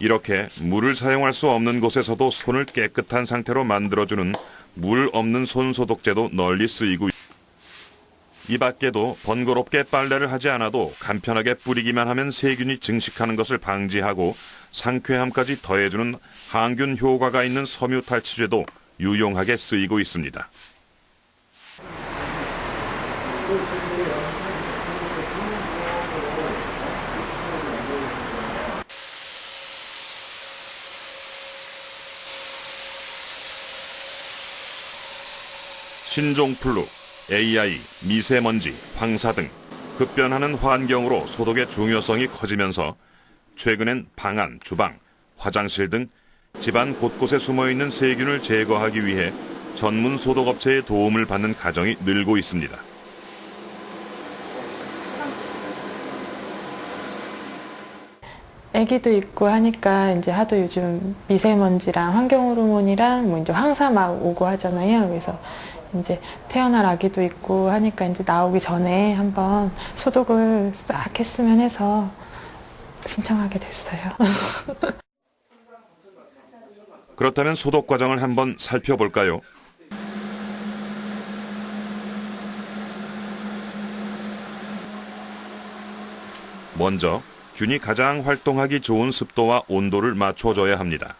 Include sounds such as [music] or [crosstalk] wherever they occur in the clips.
이렇게 물을 사용할 수 없는 곳에서도 손을 깨끗한 상태로 만들어주는 물 없는 손 소독제도 널리 쓰이고 있- 이 밖에도 번거롭게 빨래를 하지 않아도 간편하게 뿌리기만 하면 세균이 증식하는 것을 방지하고 상쾌함까지 더해주는 항균 효과가 있는 섬유 탈취제도 유용하게 쓰이고 있습니다. 신종 플루, AI, 미세먼지, 황사 등 급변하는 환경으로 소독의 중요성이 커지면서 최근엔 방안, 주방, 화장실 등 집안 곳곳에 숨어 있는 세균을 제거하기 위해 전문 소독업체의 도움을 받는 가정이 늘고 있습니다. 아기도 있고 하니까 이제 하도 요즘 미세먼지랑 환경 호르몬이랑 뭐 이제 황사 막 오고 하잖아요. 그래서 이제 태어날 아기도 있고 하니까 이제 나오기 전에 한번 소독을 싹 했으면 해서 신청하게 됐어요. [laughs] 그렇다면 소독 과정을 한번 살펴볼까요? 먼저 균이 가장 활동하기 좋은 습도와 온도를 맞춰줘야 합니다.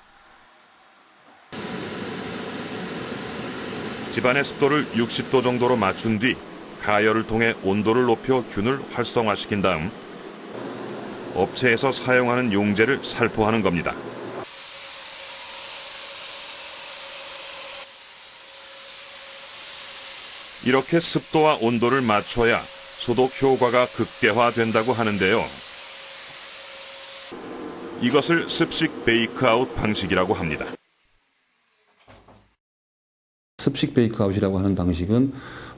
집안의 습도를 60도 정도로 맞춘 뒤 가열을 통해 온도를 높여 균을 활성화시킨 다음 업체에서 사용하는 용제를 살포하는 겁니다. 이렇게 습도와 온도를 맞춰야 소독 효과가 극대화된다고 하는데요. 이것을 습식 베이크아웃 방식이라고 합니다. 습식 베이크아웃이라고 하는 방식은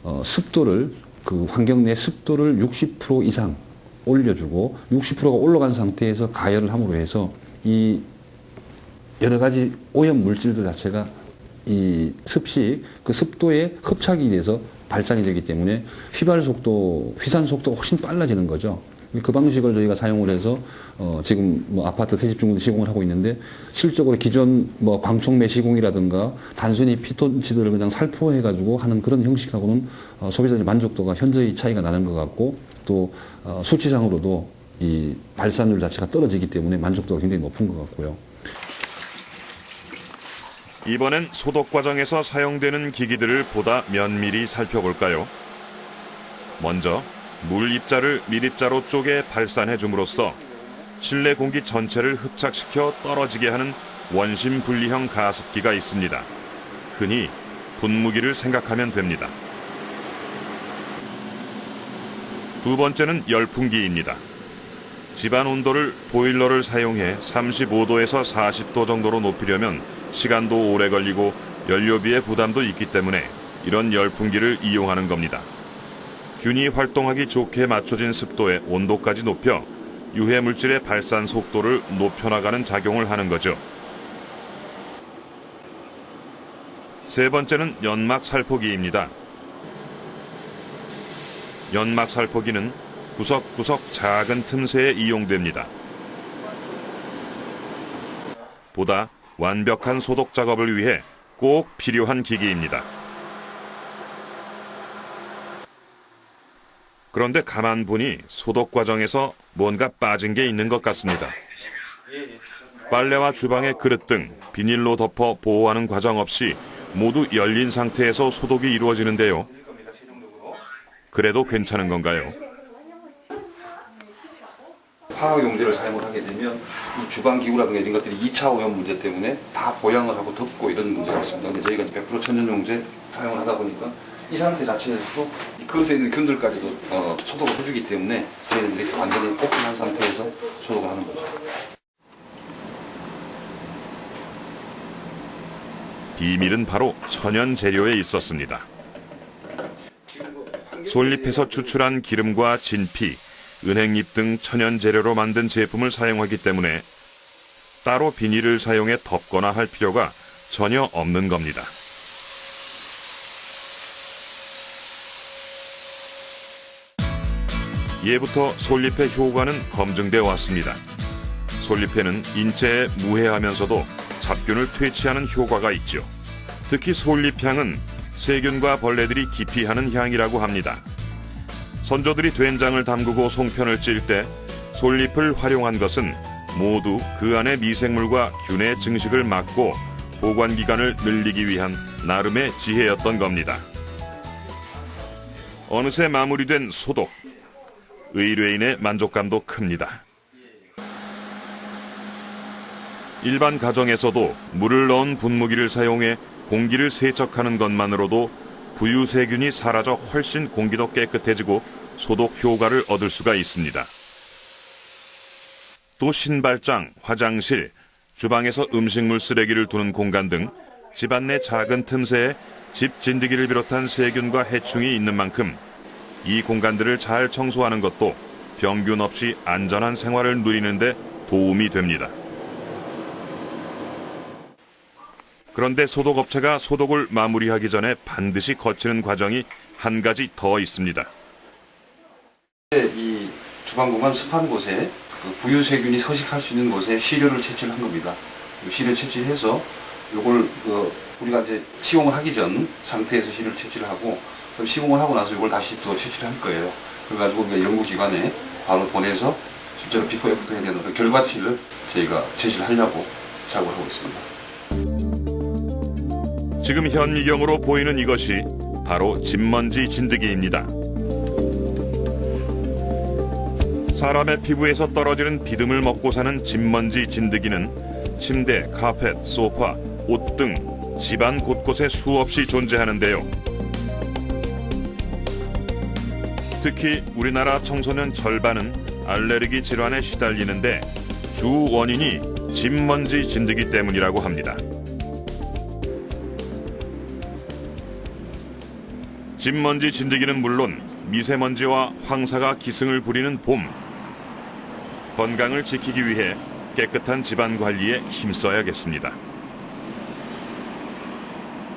어, 습도를 그 환경 내 습도를 60% 이상 올려주고 60%가 올라간 상태에서 가열을 함으로 해서 이 여러 가지 오염 물질들 자체가 이 습식 그 습도에 흡착이 돼서 발산이 되기 때문에 휘발 속도, 휘산 속도가 훨씬 빨라지는 거죠. 그 방식을 저희가 사용을 해서 어 지금 뭐 아파트 세집 중도 시공을 하고 있는데 실적으로 기존 뭐 광촉매 시공이라든가 단순히 피톤치드를 그냥 살포해 가지고 하는 그런 형식하고는 어 소비자의 만족도가 현저히 차이가 나는 것 같고 또 어 수치상으로도 이 발산율 자체가 떨어지기 때문에 만족도가 굉장히 높은 것 같고요. 이번엔 소독 과정에서 사용되는 기기들을 보다 면밀히 살펴볼까요? 먼저 물 입자를 밀입자로 쪼개 발산해 줌으로써 실내 공기 전체를 흡착시켜 떨어지게 하는 원심 분리형 가습기가 있습니다. 흔히 분무기를 생각하면 됩니다. 두 번째는 열풍기입니다. 집안 온도를 보일러를 사용해 35도에서 40도 정도로 높이려면 시간도 오래 걸리고 연료비의 부담도 있기 때문에 이런 열풍기를 이용하는 겁니다. 균이 활동하기 좋게 맞춰진 습도에 온도까지 높여 유해 물질의 발산 속도를 높여나가는 작용을 하는 거죠. 세 번째는 연막 살포기입니다. 연막 살포기는 구석구석 작은 틈새에 이용됩니다. 보다 완벽한 소독 작업을 위해 꼭 필요한 기기입니다. 그런데 가만 보니 소독 과정에서 뭔가 빠진 게 있는 것 같습니다. 빨래와 주방의 그릇 등 비닐로 덮어 보호하는 과정 없이 모두 열린 상태에서 소독이 이루어지는데요. 그래도 괜찮은 건가요? 화학 용제를 사용을 하게 되면 이 주방 기구라든가 이런 것들이 2차 오염 문제 때문에 다 보양을 하고 덮고 이런 문제가 있습니다. 근데 저희가 100% 천연 용제 사용을 하다 보니까 이 상태 자체에서도 이 그릇에 있는 균들까지도 어, 소독을 해주기 때문에 저희는 이렇게 완전히 오픈한 상태에서 소독을 하는 거죠. 비밀은 바로 천연 재료에 있었습니다. 솔잎에서 추출한 기름과 진피, 은행잎 등 천연 재료로 만든 제품을 사용하기 때문에 따로 비닐을 사용해 덮거나 할 필요가 전혀 없는 겁니다. 예부터 솔잎의 효과는 검증되어 왔습니다. 솔잎에는 인체에 무해하면서도 잡균을 퇴치하는 효과가 있죠. 특히 솔잎향은 세균과 벌레들이 기피하는 향이라고 합니다. 선조들이 된장을 담그고 송편을 찔 때 솔잎을 활용한 것은 모두 그 안의 미생물과 균의 증식을 막고 보관 기간을 늘리기 위한 나름의 지혜였던 겁니다. 어느새 마무리된 소독. 의뢰인의 만족감도 큽니다. 일반 가정에서도 물을 넣은 분무기를 사용해 공기를 세척하는 것만으로도 부유세균이 사라져 훨씬 공기도 깨끗해지고 소독 효과를 얻을 수가 있습니다. 또 신발장, 화장실, 주방에서 음식물 쓰레기를 두는 공간 등 집안 내 작은 틈새에 집 진드기를 비롯한 세균과 해충이 있는 만큼 이 공간들을 잘 청소하는 것도 병균 없이 안전한 생활을 누리는데 도움이 됩니다. 그런데 소독업체가 소독을 마무리하기 전에 반드시 거치는 과정이 한 가지 더 있습니다. 이 주방 공간 습한 곳에 그 부유세균이 서식할 수 있는 곳에 시료를 채취를 한 겁니다. 이 시료 채취해서 이걸 그 우리가 이제 시공을 하기 전 상태에서 시료를 채취를 하고 시공을 하고 나서 이걸 다시 또 채취를 할 거예요. 그래가지고 연구기관에 바로 보내서 실제로 비포 애프터에 대한 어떤 결과치를 저희가 제시를 하려고 작업을 하고 있습니다. 지금 현미경으로 보이는 이것이 바로 집먼지 진드기입니다. 사람의 피부에서 떨어지는 비듬을 먹고 사는 집먼지 진드기는 침대, 카펫, 소파, 옷 등 집안 곳곳에 수없이 존재하는데요. 특히 우리나라 청소년 절반은 알레르기 질환에 시달리는데 주 원인이 집먼지 진드기 때문이라고 합니다. 집먼지 진드기는 물론 미세먼지와 황사가 기승을 부리는 봄. 건강을 지키기 위해 깨끗한 집안 관리에 힘써야겠습니다.